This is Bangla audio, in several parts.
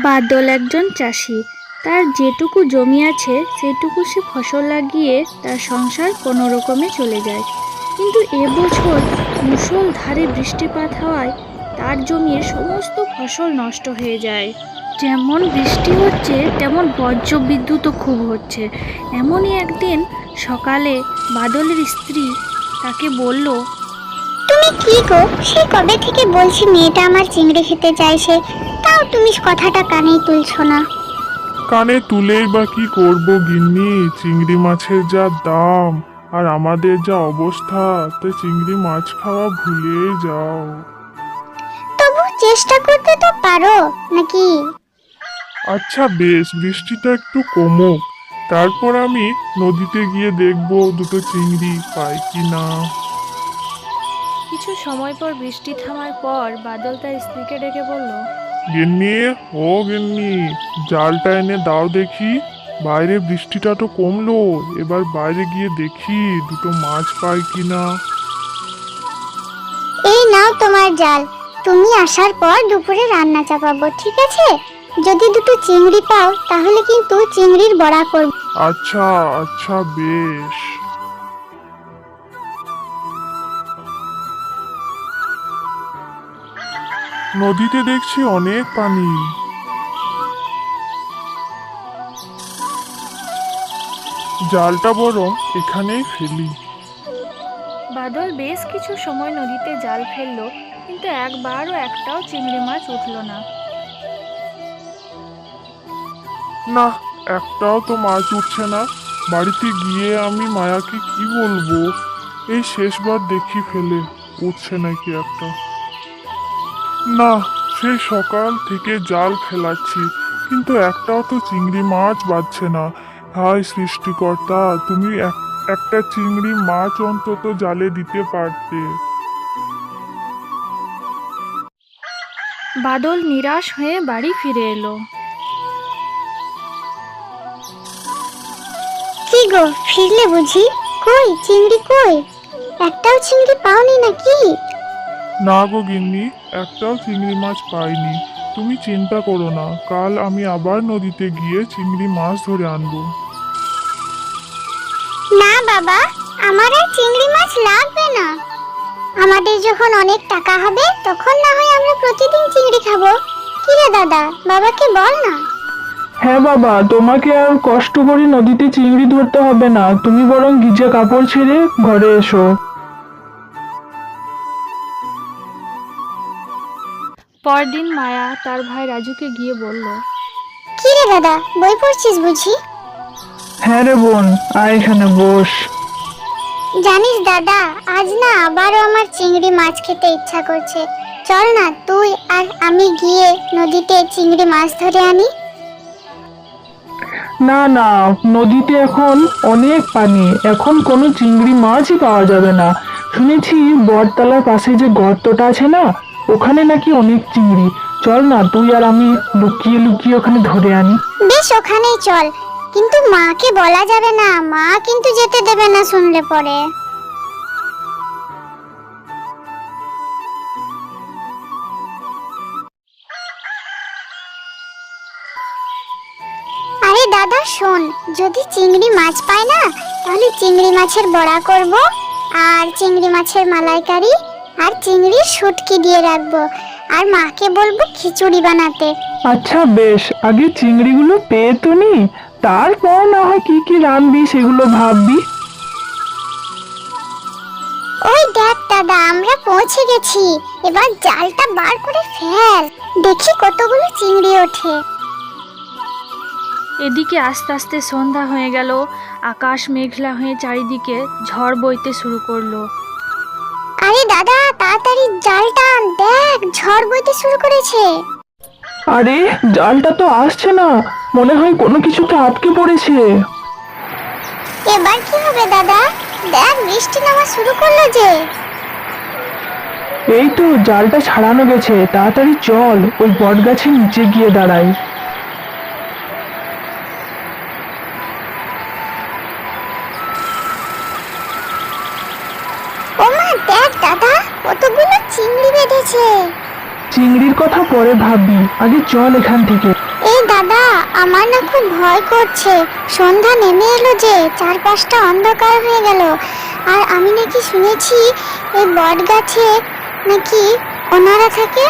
বাদল একজন চাষি। তার যেটুকু জমি আছে, সেটুকু সে ফসল লাগিয়ে তার সংসার কোনো রকমে চলে যায়। কিন্তু এবছর মুষলধারে বৃষ্টিপাত হওয়ায় তার জমির সমস্ত ফসল নষ্ট হয়ে যায়। যেমন বৃষ্টি হচ্ছে, তেমন বজ্র বিদ্যুৎও খুব হচ্ছে। এমনই একদিন সকালে বাদলের স্ত্রী তাকে বলল, তুমি কি গো? সে কবে থেকে বলছি মেয়েটা আমার চিংড়ি খেতে চাইছে? তাও তুমি কথাটা কানেই তুলছো না। কানে তুলেই বা কি করব গিন্নি? চিংড়ি মাছের যা দাম আর আমাদের যা অবস্থা তো চিংড়ি মাছ খাওয়া ভুলে যাও। তবু চেষ্টা করতে তো পারো নাকি? আচ্ছা বেশ বৃষ্টিটা একটু কমুক। তারপর আমি নদীতে গিয়ে দেখব দুটো চিংড়ি পাই কি না। কিছু সময় পর বৃষ্টি থামার পর বাদল তার স্ত্রীকে ডেকে বলল গিন্নি ও গিন্নি জালটা এনে দাও দেখি। বাইরে বৃষ্টিটা তো কমলো এবার বাইরে গিয়ে দেখি দুটো মাছ পাই কি না এই নাও তোমার জাল তুমি আসার পর দুপুরে রান্না চাপাবো ঠিক আছে? যদি দুটো চিংড়ি পাও তাহলে কিন্তু চিংড়ির বড়া করব। আচ্ছা আচ্ছা বেশ। নদীতে দেখছি অনেক পানি। জালটা বরং এখানেই ফেলি। বাদল বেশ কিছু সময় নদীতে জাল ফেলল কিন্তু একবারও একটাও চিংড়ি মাছ উঠল না। না একটাও তো মাছ উঠছে না। বাড়িতে গিয়ে আমি মায়াকে কি বলব? এই শেষবার দেখি ফেলে উঠছে নাকি একটা। না সেই সকাল থেকে জাল ফেলাচ্ছি কিন্তু একটাও তো চিংড়ি মাছ বাজছে না। হায় সৃষ্টিকর্তা তুমি এক- একটা চিংড়ি মাছ অন্তত জালে দিতে পারতে। বাদল নিরাশ হয়ে বাড়ি ফিরে এলো। কি গো ফিরলে বুঝি? কই চিংড়ি কই? একটাও চিংড়ি পাওনি নাকি? না গো গিন্নি একটাও চিংড়ি মাছ পাইনি। তুমি চিন্তা করো না কাল আমি আবার নদীতে গিয়ে চিংড়ি মাছ ধরে আনব। না বাবা আমার আর চিংড়ি মাছ লাগবে না। আমাদের যখন অনেক টাকা হবে তখন না হয় আমরা প্রতিদিন চিংড়ি খাব। কি রে দাদা বাবাকে বল না। হ্যাঁ বাবা তোমাকে আর কষ্ট করে নদীতে চিংড়ি ধরতে হবে না। তুমি বরং ভিজে কাপড় ছেড়ে ঘরে এসো। পরদিন মায়া তার ভাই রাজুকে গিয়ে বলল কি রে দাদা বই পড়ছিস বুঝি? হ্যাঁ রে বোন আয় এখানে বস। জানিস দাদা আজ না আবারও আমার চিংড়ি মাছ খেতে ইচ্ছা করছে। চল না তুই আর আমি গিয়ে নদীতে চিংড়ি মাছ ধরে আনি? না না নদীতে এখন অনেক পানি এখন কোনো চিংড়ি মাছই পাওয়া যাবে না। শুনেছি বটতলার পাশে যে গর্তটা আছে না ওখানে নাকি অনেক চিংড়ি। চল না, তুই আর আমি লুকিয়ে লুকিয়ে ওখানে ধরে আনি। বেশ, ওখানেই চল। কিন্তু মাকে বলা যাবে না। মা কিন্তু যেতে দেবে না শুনলে পরে। আরে দাদা, শোন, যদি চিংড়ি মাছ পাই না, তাহলে চিংড়ি মাছের বড়া করব, আর চিংড়ি মাছের মালাইকারি আর চিংড়ির শুটকি দিয়ে রাখব। আর মাকে বলব খিচুড়ি বানাতে। আচ্ছা বেশ। আগে চিংড়িগুলো পেয়ে তো নি তারপর না হয় কি কি রাঁধবি সেগুলো ভাববি। ওই দেখ দাদা আমরা পৌঁছে গেছি। এবার জালটা বার করে ফেল। দেখি কতগুলো চিংড়ি ওঠে। এদিকে আস্তে আস্তে সন্ধ্যা হয়ে গেল। আকাশ মেঘলা হয়ে চারিদিকে ঝড় বইতে শুরু করল। আরে দাদা তাড়াতাড়ি জালটা দেখ ঝড় বইতে শুরু করেছে। আরে জালটা তো আসছে না মনে হয় কোনো কিছুতে আটকে পড়েছে। এবার কি হবে দাদা? দেখ বৃষ্টি নামা শুরু করল যে। এই তো জালটা ছাড়ানো গেছে তাড়াতাড়ি চল ওই বট গাছের নিচে গিয়ে দাঁড়াই। চিংড়ি বেঁধেছে। চিংড়ির কথা পরে ভাববি। আগে চল এখান থেকে। এই দাদা আমার না খুব ভয় করছে। সন্ধ্যা নেমে এলো যে চারপাশটা অন্ধকার হয়ে গেল। আর আমি নাকি শুনেছি এই বট গাছে নাকি ওনারা থাকে?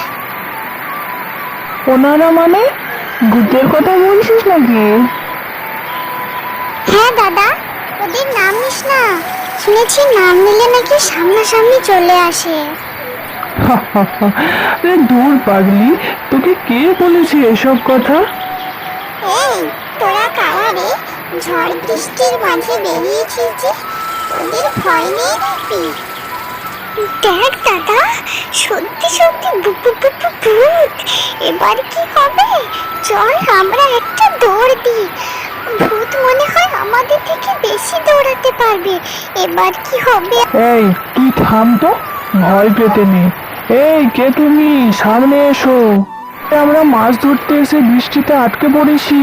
ওনারা মানে? ভূতের কথা বলছিস নাকি? হ্যাঁ দাদা ওদের নাম নিস না। শুনেছি নাম নিলে নাকি সামনাসামনি চলে আসে। আরে দূর পাগলি তোকে কে বলেছে এসব কথা? এই তোরা কারা রে ঝড় বৃষ্টির মাঝে বেরিয়েছিস যে তোদের ভয় নেই নাকি? দেখ দাদা সত্যি সত্যি ভূত। এবার কি হবে? চল আমরা একটা দৌড় দিই। ভূত মনে হয় আমাদের থেকে বেশি দৌড়াতে পারবে। এবার কি হবে? এই তুই থাম তো ভয় পেতে নেই। এই কে তুমি? সামনে এসো। আমরা মাছ ধরতে এসে বৃষ্টিতে আটকে পড়েছি।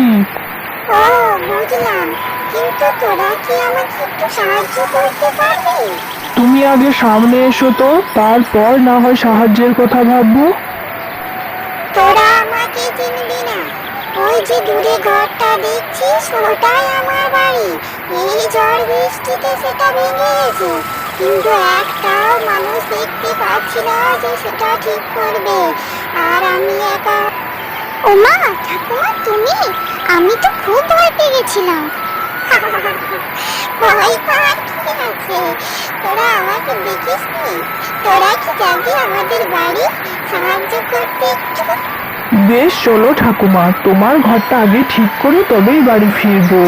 ও বুঝলাম। কিন্তু তোরা কি আমাকে একটু সাহায্য করতে পারবি? তুমি আগে সামনে এসো তো তারপর না হয় সাহায্যের কথা ভাববো। তোরা আমাকে চিনবি না। ওই যে দূরে ঘরটা দেখছিস ওটাই আমার বাড়ি। এই ঝড় বৃষ্টিতে সেটা ভেঙে গেছে। কিন্তু একটাও মানুষ দেখতে যে সেটা ঠিক করবে। আর আমি একা। ওমা ঠাকুমা তুমি? আমি তো খুব ভয় পেয়ে গেছিলাম ভয় পাওয়ার কি আছে? তোরা আমাকে দেখিস নি? তোরা কি যাবি আমাদের বাড়ি? সাহায্য করতে একটু? বেশ চলো ঠাকুমা। তোমার ঘরটা আগে ঠিক করে তবেই বাড়ি ফিরবো।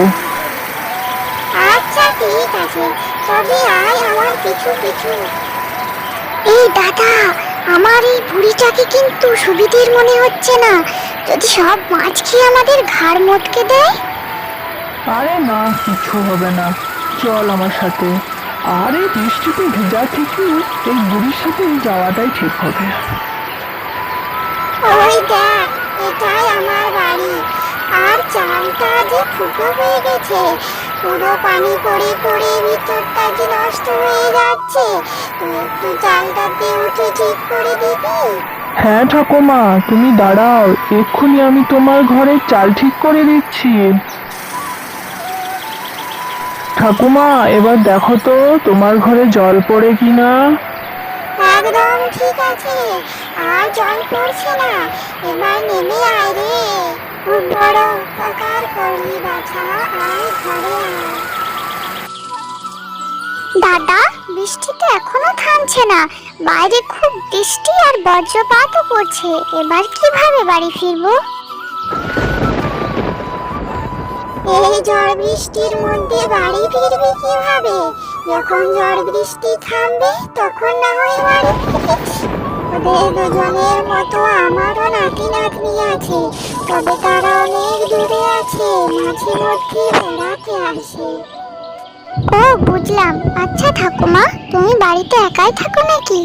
আচ্ছা ঠিক আছে। তবে আয় আমার পিছু পিছু। এই দাদা আমার এই বুড়িটাকে কিন্তু সুবিধের মনে হচ্ছে না। যদি সব মাছ খেয়ে আমাদের ঘাড় মটকে দেয়? আরে না কিছু হবে না। চল আমার সাথে। আর এই বৃষ্টিতে ভেজা থেকে এই বুড়ির সাথে যাওয়াটাই ঠিক হবে। ওই দেখ এটাই আমার বাড়ি। আর চালটা যে ফুটো হয়ে গেছে পুরো পানি পড়ে পড়ে ভিতরটা যে নষ্ট হয়ে যাচ্ছে। তুই একটু চালটাতে উঠে ঠিক করে দিবি হ্যাঁ ঠাকুমা তুমি দাঁড়াও এক্ষুনি আমি তোমার ঘরে চাল ঠিক করে দিচ্ছি। ঠাকুমা এবার দেখো তো তোমার ঘরে জল পড়ে কিনা? একদম ঠিক আছে আর জল পড়ছে না এবার নেমে আয় রে। দাদা, বৃষ্টি তো এখনও থামছে না। বাইরে খুব বৃষ্টি আর বজ্রপাতও পড়ছে। এবার কীভাবে বাড়ি ফিরবো? এই ঝড় বৃষ্টির মধ্যে বাড়ি ফিরবি কীভাবে? যখন ঝড় বৃষ্টি থামবে, তখন না হয় বাড়ি ফিরিস। ওদের দুজনের মতো আমারও নাতি নাতনি আছে। তবে তারা অনেক দূরে আছে মাঝে মধ্যে বেড়াতে আসে। ও বুঝলাম। আচ্ছা ঠাকুমা তুমি বাড়িতে একাই থাকো নাকি?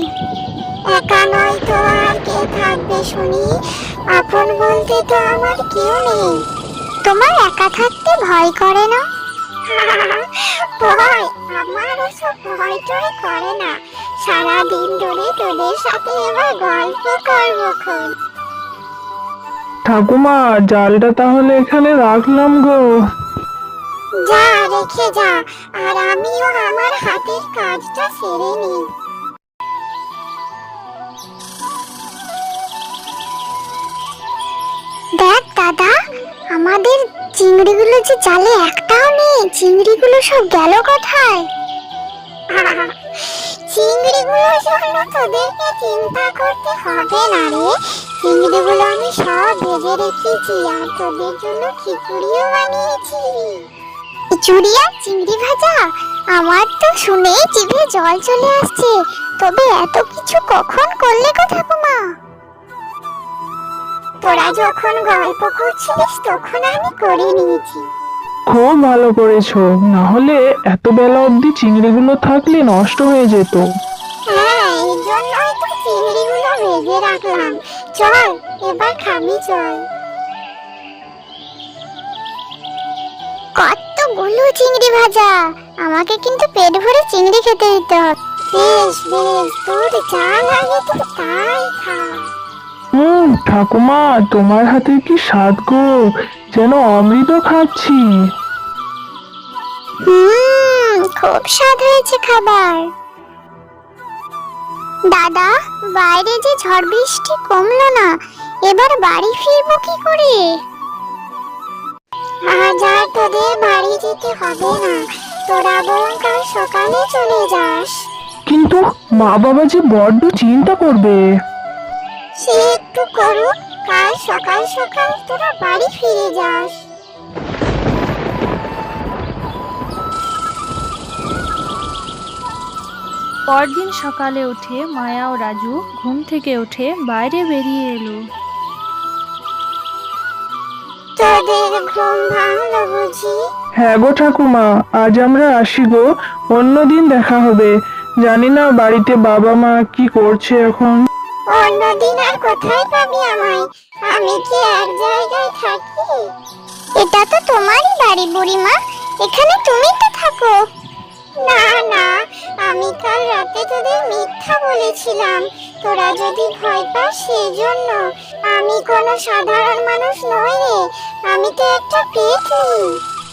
একা নয় তো আর কে থাকবে শুনি? আপন বলতে তো আমার কেউ নেই। তোমার একা থাকতে ভয় করে না? ভয়? আমার ওসব ভয় টয় করে না। সারা দিন ধরে তোদের সাথে এবার গল্প করব খন ঠাকুমা, জালটা তাহলে এখানে রাখলাম গো। যা, রেখে যা, আর আমিও আমার হাতের কাজটা সেরে নিই। দেখ দাদা, আমাদের চিংড়িগুলো যে জালে একটাও নেই, চিংড়িগুলো সব গেল কোথায়? চিংড়িগুলোর জন্য তোদেরকে চিন্তা করতে হবে না রে। চিংড়িগুলো আমি সব ভেজে রেখেছি আর তোদের জন্য খিচুড়িও বানিয়েছি। খিচুড়ি আর চিংড়ি ভাজা? আমার তো শুনেই জিভে জল চলে আসছে। তবে এত কিছু কখন করলে গো ঠাকুমা? তোরা যখন গল্প করছিলিস, তখন আমি করে নিয়েছি। খুব ভালো করেছ। না হলে এত বেলা অবধি চিংড়িগুলো থাকলে নষ্ট হয়ে যেত। হ্যাঁ তো চিংড়িগুলো রাখলাম এবার খাবি কতগুলো চিংড়ি ভাজা আমাকে কিন্তু পেট ভরে চিংড়ি খেতে দিতে তুই খা ঠাকুমা, তোমার হাতে কি স্বাদ গো? যেন অমৃত খাচ্ছি। হুম, খুব স্বাদ হয়েছে খাবার। দাদা বাইরে যে ঝড় বৃষ্টি কমলো না এবার বাড়ি ফিরবো কি করে? আজ আর তোদের বাড়ি যেতে হবে না। তোরা বরং কাল সকালে চলে যাস। কিন্তু মা বাবা যে বড্ড চিন্তা করবে। সে একটু করুক কাল সকাল সকাল তোরা বাড়ি ফিরে যাস। পরদিন সকালে উঠে মায়া ও রাজু ঘুম থেকে উঠে বাইরে বেরিয়ে এলো। তোদের ঘুম ভাঙলো বুঝি? হ্যাঁ গো ঠাকুমা আজ আমরা আসি গো অন্যদিন দেখা হবে। জানি না বাড়িতে বাবা মা কি করছে এখন। অন্যদিন আর কোথায় পাবি আমায়? আমি কি এক জায়গায় থাকি? এটা তো তোমারই বাড়ি বুড়িমা এখানে তুমি তো থাকো। না না আমি কাল রাতে তোদের মিথ্যা বলেছিলাম। তোরা যদি ভয় পাস সেজন্য। আমি কোনো সাধারণ মানুষ নই রে আমি তো একটা পেতনি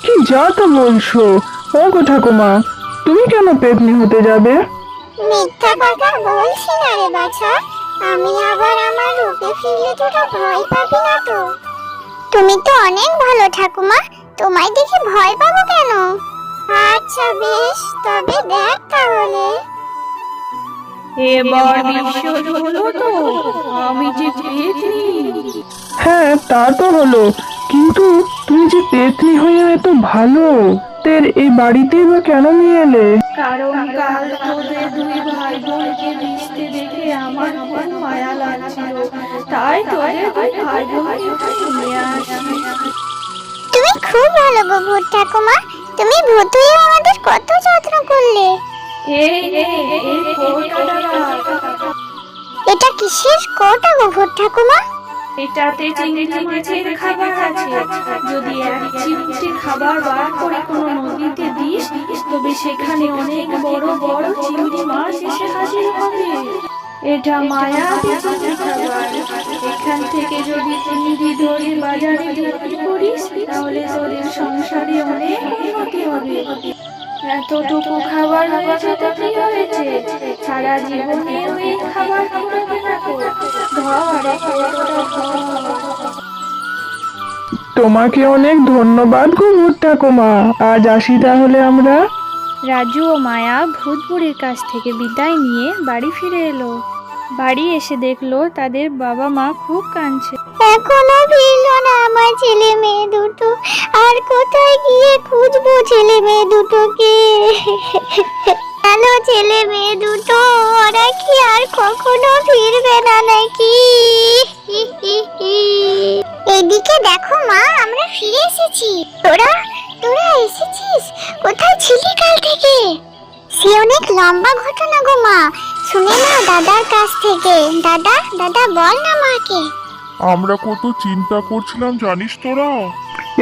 কি যা তো বলছো? ও গো ঠাকুমা তুমি কেন পেতনি হতে যাবে? মিথ্যা কথা বলছি না রে বাছা। আমি আবার আমার রূপে ফিরলে তোরা ভয় পাবি না তো। তুমি তো অনেক ভালো ঠাকুমা। তোমায় দেখে ভয় পাবো কেন? আচ্ছা বেশ তবে দেখ তাহলে। এবার বিশ্বাস হলো তো আমি যে পেতনি। হ্যাঁ তা তো হলো। কিন্তু তুমি যে পেতনি হয়ে এত ভালো তের এই বাড়িতেই বা কেন নিয়ে এলে? কারণ কাল তোদের দুই ভাই বোনকে ভিজতে দেখে আমার খুব মায়া লাগছিল। তাই তোদের দুই ভাই বোনকে নিয়ে আসি। তুমি খুব ভালো গো ভূত ঠাকুমা। তুমি ভূত হয়ে আমাদের কত যত্ন করলে? এটা কিসের কোটা গো ভূত ঠাকুমা? এটাতে চিংড়ি মাছের খাবার আছে। যদি এক চিমটে খাবার বার করে কোনো নদীতে দিস তবে সেখানে অনেক বড় বড় চিংড়ি মাছ এসে হাজির হবে। এটা মায়া এখান থেকে যদি চিংড়ি ধরে বাজারে বিক্রি করিস, তাহলে তোদের সংসারে অনেক উন্নতি হবে। এতটুকু খাবার হয়েছে তো কি হয়েছে? সারা জীবনে ওই খাবার তোমাকে অনেক ধন্যবাদ গো ভূত ঠাকুমা। আজ আসি তাহলে আমরা? রাজু ও মায়া ভূতবুড়ির কাছ থেকে বিদায় নিয়ে বাড়ি ফিরে এলো। বাড়ি এসে দেখল তাদের বাবা মা খুব কাঁদছে। এখনও ফিরল না আমার ছেলে মেয়ে দুটো। আর কোথায় গিয়ে খুঁজবো ছেলে মেয়ে দুটোকে? হ্যালো, ছেলে মেয়ে দুটো, ওরা কি আর কখনো ফিরবে না নাকি? এদিকে দেখো মা, আমরা ফিরে এসেছি। তোরা তোরা এসেছিস? কোথায় ছিলি কাল থেকে? সে অনেক লম্বা ঘটনা গো মা। শুনে না দাদার কাছ থেকে। দাদা দাদা বল না মাকে। আমরা কত চিন্তা করছিলাম জানিস তোরা?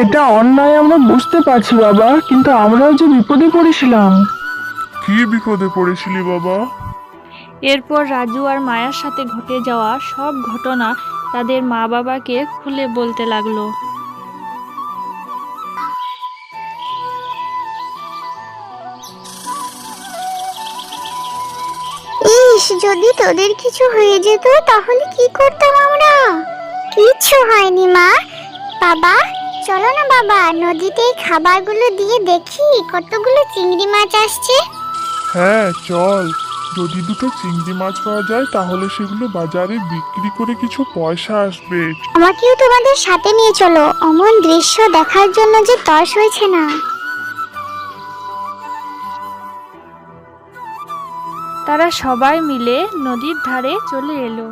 এটা অন্যায় আমরা বুঝতে পারছি বাবা কিন্তু আমরাও যে বিপদে পড়েছিলাম। কি বিপদে পড়েছিলি বাবা? এরপর রাজু আর মায়ার সাথে ঘটে যাওয়া সব ঘটনা তাদের মা বাবাকে খুলে বলতে লাগল। যদি তোদের কিছু হয়ে যেত তাহলে কি করতাম আমরা? কিচ্ছু হয়নি মা। বাবা চলো না বাবা নদীতে এই খাবারগুলো দিয়ে দেখি কতগুলো চিংড়ি মাছ আসছে। হ্যাঁ চল। যদি দুটো চিংড়ি মাছ পাওয়া যায় তাহলে সেগুলো বাজারে বিক্রি করে কিছু পয়সা আসবে। আমাকেও তোমাদের সাথে নিয়ে চলো। অমন দৃশ্য দেখার জন্য যে তর্স হয়েছে না। তারা সবাই মিলে নদীর ধারে চলে এলো।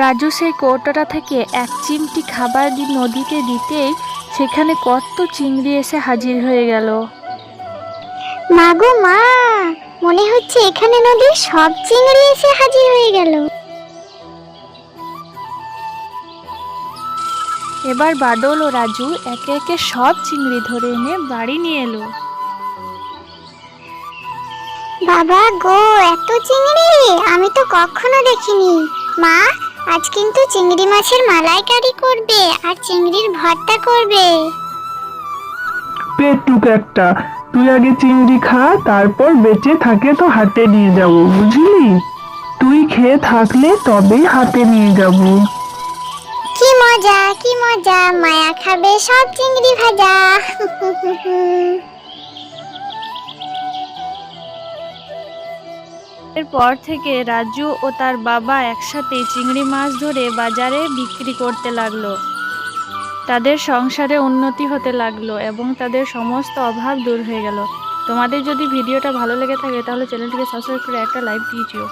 রাজু সেই কৌটোটা থেকে এক চিমটি খাবার নদীতে দিতেই সেখানে কত চিংড়ি এসে হাজির হয়ে গেল। মা গো, মা, মনে হচ্ছে এখানে নদীর সব চিংড়ি এসে হাজির হয়ে গেল। এবার বাদল ও রাজু একে একে সব চিংড়ি ধরে এনে বাড়ি নিয়ে এলো। বাবা গো এত চিংড়ি? আমি তো কখনো দেখিনি। মা আজ কিন্তু চিংড়ি মাছের মালাইকারি করবে আর চিংড়ির ভর্তা করবে। পেটুক একটা। তুই আগে চিংড়ি খা তারপর বেঁচে থাকে তো হাতে নিয়ে যাব বুঝলি? তুই খেয়ে থাকলে তবেই হাতে নিয়ে যাব। মজা কি মজা? মায়া খাবে সব চিংড়ি ভাজা। এরপর থেকে রাজু ও তার বাবা একসাথে চিংড়ি মাছ ধরে বাজারে বিক্রি করতে লাগল। তাদের সংসারে উন্নতি হতে লাগল এবং তাদের সমস্ত অভাব দূর হয়ে গেল। তোমাদের যদি ভিডিওটা ভালো লেগে থাকে, তাহলে চ্যানেলটিকে সাবস্ক্রাইব করে একটা লাইক দিয়েছিও